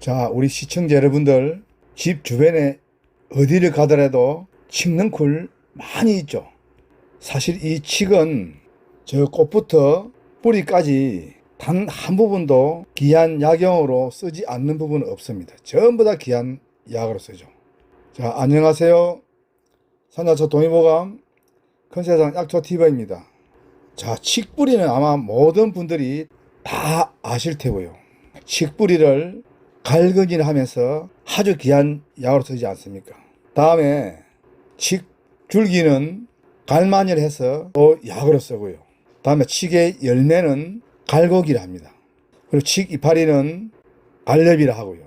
자, 우리 시청자 여러분들 집 주변에 어디를 가더라도 칡능쿨 많이 있죠. 사실 이 칡은 저 꽃부터 뿌리까지 단 한 부분도 귀한 약용으로 쓰지 않는 부분은 없습니다. 전부 다 귀한 약으로 쓰죠. 자, 안녕하세요. 산야초 동의보감 큰세상 약초TV입니다. 자, 칡뿌리는 아마 모든 분들이 다 아실 테고요. 칡뿌리를 갈근이를 하면서 아주 귀한 약으로 쓰지 않습니까? 다음에 칡줄기는 갈마니를 해서 또 약으로 쓰고요. 다음에 칡의 열매는 갈고기를 합니다. 그리고 칡 이파리는 갈렵이라 하고요.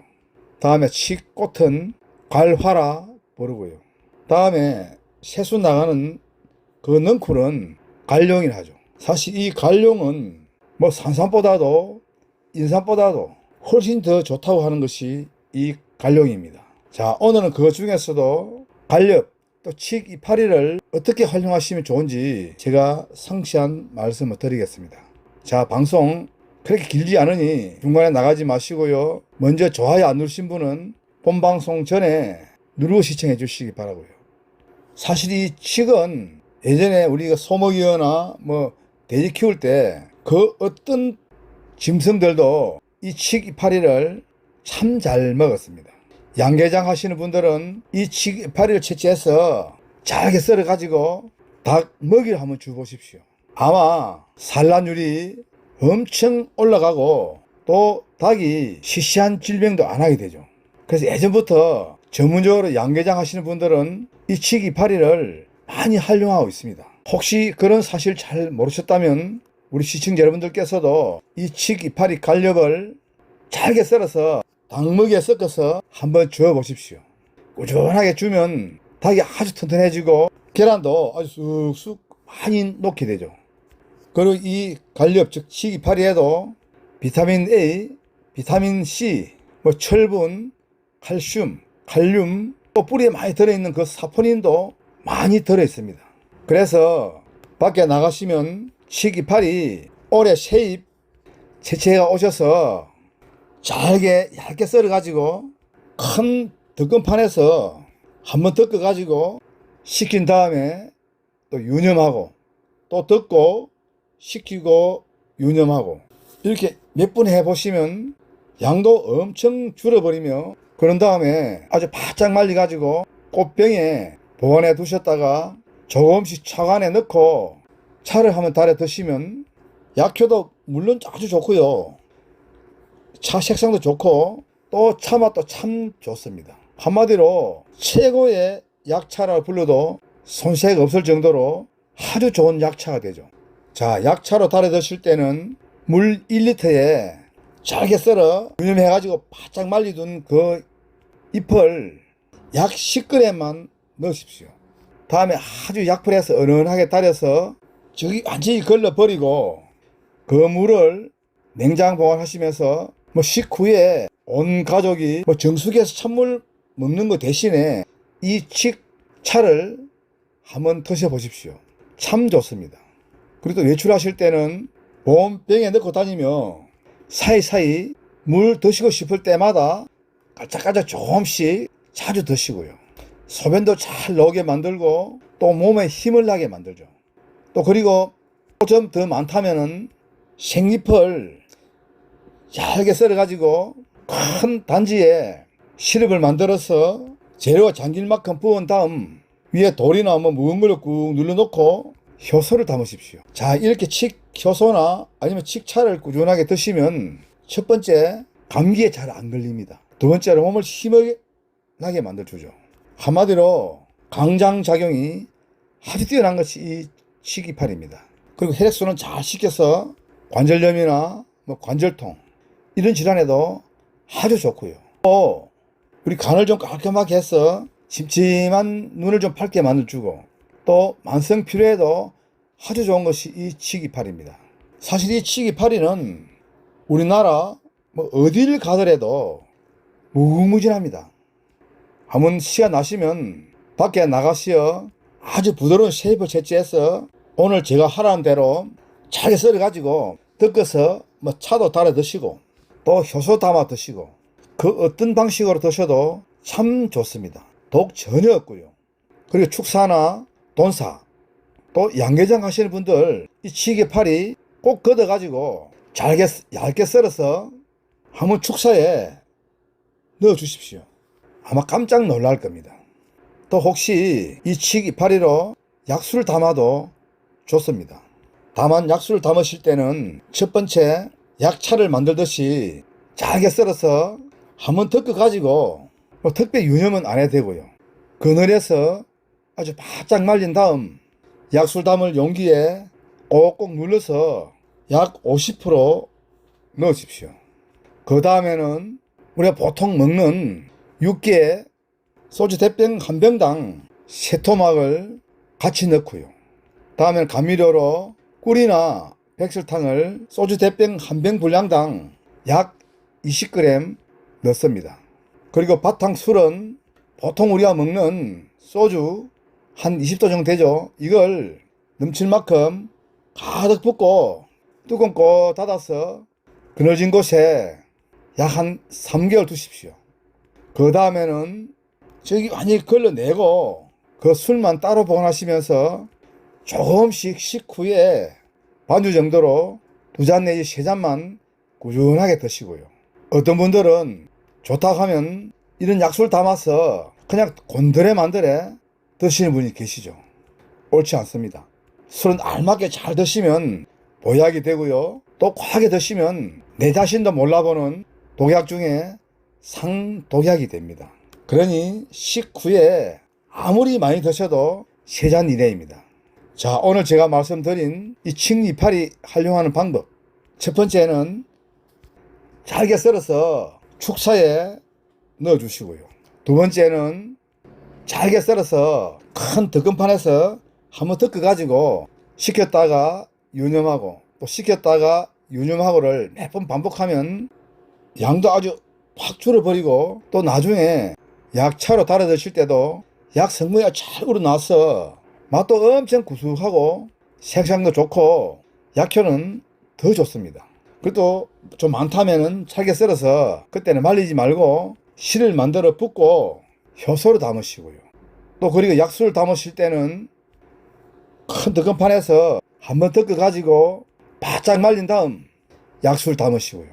다음에 칡 꽃은 갈화라 부르고요. 다음에 새수 나가는 그 넝쿨은 갈룡이라 하죠. 사실 이 갈룡은 뭐 산삼보다도 인삼보다도 훨씬 더 좋다고 하는 것이 이 갈룡입니다. 자, 오늘은 그 중에서도 갈렵 또 칡 이파리를 어떻게 활용하시면 좋은지 제가 상세한 말씀을 드리겠습니다. 자, 방송 그렇게 길지 않으니 중간에 나가지 마시고요. 먼저 좋아요 안 누르신 분은 본 방송 전에 누르고 시청해 주시기 바라고요. 사실 이 칡은 예전에 우리가 소먹이거나 뭐 돼지 키울 때 그 어떤 짐승들도 이칡 이파리를 참 잘 먹었습니다. 양계장 하시는 분들은 이칡 이파리를 채취해서 잘게 썰어 가지고 닭 먹이를 한번 줘 보십시오. 아마 산란율이 엄청 올라가고 또 닭이 시시한 질병도 안 하게 되죠. 그래서 예전부터 전문적으로 양계장 하시는 분들은 이칡 이파리를 많이 활용하고 있습니다. 혹시 그런 사실 잘 모르셨다면 우리 시청자 여러분들께서도 이 칡 이파리 갈력을 잘게 썰어서 닭먹이에 섞어서 한번 주워 보십시오. 꾸준하게 주면 닭이 아주 튼튼해지고 계란도 아주 쑥쑥 많이 녹게 되죠. 그리고 이 갈력 즉칡 이파리에도 비타민 A, 비타민 C, 뭐 철분, 칼슘, 칼륨 또 뿌리에 많이 들어있는 그 사포닌도 많이 들어있습니다. 그래서 밖에 나가시면 칡이파리 올해 새잎 채채가 오셔서 잘게 얇게 썰어 가지고 큰 덮건판에서 한번 덮어 가지고 식힌 다음에 또 유념하고 또 덮고 식히고 유념하고 이렇게 몇번 해보시면 양도 엄청 줄어버리며 그런 다음에 아주 바짝 말려 가지고 꽃병에 보관해 두셨다가 조금씩 차관에 넣고 차를 한번 달여 드시면 약효도 물론 아주 좋고요. 차 색상도 좋고 또 차 맛도 참 좋습니다. 한마디로 최고의 약차라 불러도 손색 없을 정도로 아주 좋은 약차가 되죠. 자, 약차로 달여 드실 때는 물 1리터에 잘게 썰어 유념해가지고 바짝 말려둔 그 잎을 약 10g만 넣으십시오. 다음에 아주 약불에서 은은하게 달여서 저기 완전히 걸러버리고 그 물을 냉장 보관하시면서 뭐 식후에 온 가족이 뭐 정수기에서 찬물 먹는 거 대신에 이 칡차를 한번 드셔보십시오. 참 좋습니다. 그리고 또 외출하실 때는 보온병에 넣고 다니며 사이사이 물 드시고 싶을 때마다 깔짝깔짝 조금씩 자주 드시고요. 소변도 잘 나오게 만들고 또 몸에 힘을 나게 만들죠. 또 그리고 좀 더 많다면은 생잎을 얇게 썰어 가지고 큰 단지에 시럽을 만들어서 재료가 잠길 만큼 부은 다음 위에 돌이나 뭐 무거운 걸로 꾹 눌러놓고 효소를 담으십시오. 자 이렇게 칡 효소나 아니면 칡차를 꾸준하게 드시면 첫 번째 감기에 잘 안 걸립니다. 두 번째로 몸을 힘을 나게 만들어주죠. 한마디로 강장작용이 아주 뛰어난 것이 이 식이팔입니다. 그리고 혈액순환 잘 시켜서 관절염이나 뭐 관절통 이런 질환에도 아주 좋고요. 또 우리 간을 좀 깔끔하게 해서 침침한 눈을 좀 밝게 만들어주고 또 만성 피로에도 아주 좋은 것이 이 치기파리입니다. 사실 이 치기파리는 우리나라 뭐 어디를 가더라도 무궁무진합니다. 한번 시간 나시면 밖에 나가시어 아주 부드러운 쉐이프 채취해서 오늘 제가 하라는 대로 잘게 썰어 가지고 덮어서 뭐 차도 달아 드시고 또 효소 담아 드시고 그 어떤 방식으로 드셔도 참 좋습니다. 독 전혀 없고요. 그리고 축사나 돈사 또 양계장 하시는 분들 이 치개파리 꼭 걷어가지고 잘게 얇게 썰어서 한번 축사에 넣어 주십시오. 아마 깜짝 놀랄 겁니다. 또 혹시 이 치기파리로 약수를 담아도 좋습니다. 다만 약수를 담으실 때는 첫 번째 약차를 만들듯이 잘게 썰어서 한번 덮어 가지고 뭐 특별 유념은 안 해도 되고요. 그늘에서 아주 바짝 말린 다음 약술 담을 용기에 꼭꼭 눌러서 약 50% 넣으십시오. 그 다음에는 우리가 보통 먹는 육개에 소주 대병 한 병당 세 토막을 같이 넣고요. 다음에는 감미료로 꿀이나 백설탕을 소주 대병 한 병 분량당 약 20g 넣습니다. 그리고 바탕 술은 보통 우리가 먹는 소주 한 20도 정도 되죠. 이걸 넘칠 만큼 가득 붓고 뚜껑 꼭 닫아서 그늘진 곳에 약 한 3개월 두십시오. 그 다음에는 저기 완전히 걸러내고 그 술만 따로 보관하시면서 조금씩 식후에 반주 정도로 두 잔 내지 세 잔만 꾸준하게 드시고요. 어떤 분들은 좋다 하면 이런 약술 담아서 그냥 곤드레 만드레 드시는 분이 계시죠. 옳지 않습니다. 술은 알맞게 잘 드시면 보약이 되고요. 또 과하게 드시면 내 자신도 몰라보는 독약 중에 상독약이 됩니다. 그러니 식후에 아무리 많이 드셔도 세 잔 이내입니다. 자, 오늘 제가 말씀드린 이 칡이파리 활용하는 방법. 첫 번째는 잘게 썰어서 축사에 넣어 주시고요. 두 번째는 잘게 썰어서 큰 덕금판에서 한번 덮어 가지고 식혔다가 유념하고 또 식혔다가 유념하고를 몇번 반복하면 양도 아주 확 줄어버리고 또 나중에 약차로 달아 드실 때도 약 성분이 잘 우러나서 맛도 엄청 구수하고 색상도 좋고 약효는 더 좋습니다. 그래도 좀 많다면은 잘게 썰어서 그때는 말리지 말고 실을 만들어 붓고 효소로 담으시고요. 또 그리고 약수를 담으실 때는 큰 덕건판에서 한번 덮어 가지고 바짝 말린 다음 약수를 담으시고요.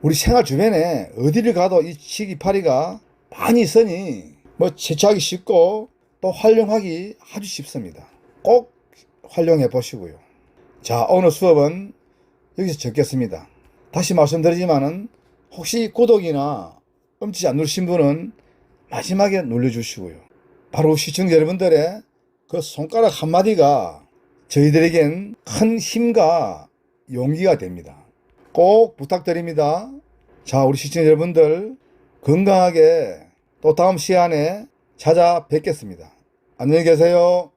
우리 생활 주변에 어디를 가도 이 치기파리가 많이 있으니 뭐 채취하기 쉽고 또 활용하기 아주 쉽습니다. 꼭 활용해 보시고요. 자, 오늘 수업은 여기서 적겠습니다. 다시 말씀드리지만은 혹시 구독이나 엄지 안 누르신 분은 마지막에 눌러주시고요. 바로 시청자 여러분들의 그 손가락 한마디가 저희들에겐 큰 힘과 용기가 됩니다. 꼭 부탁드립니다. 자, 우리 시청자 여러분들 건강하게 또 다음 시간에 찾아뵙겠습니다. 안녕히 계세요.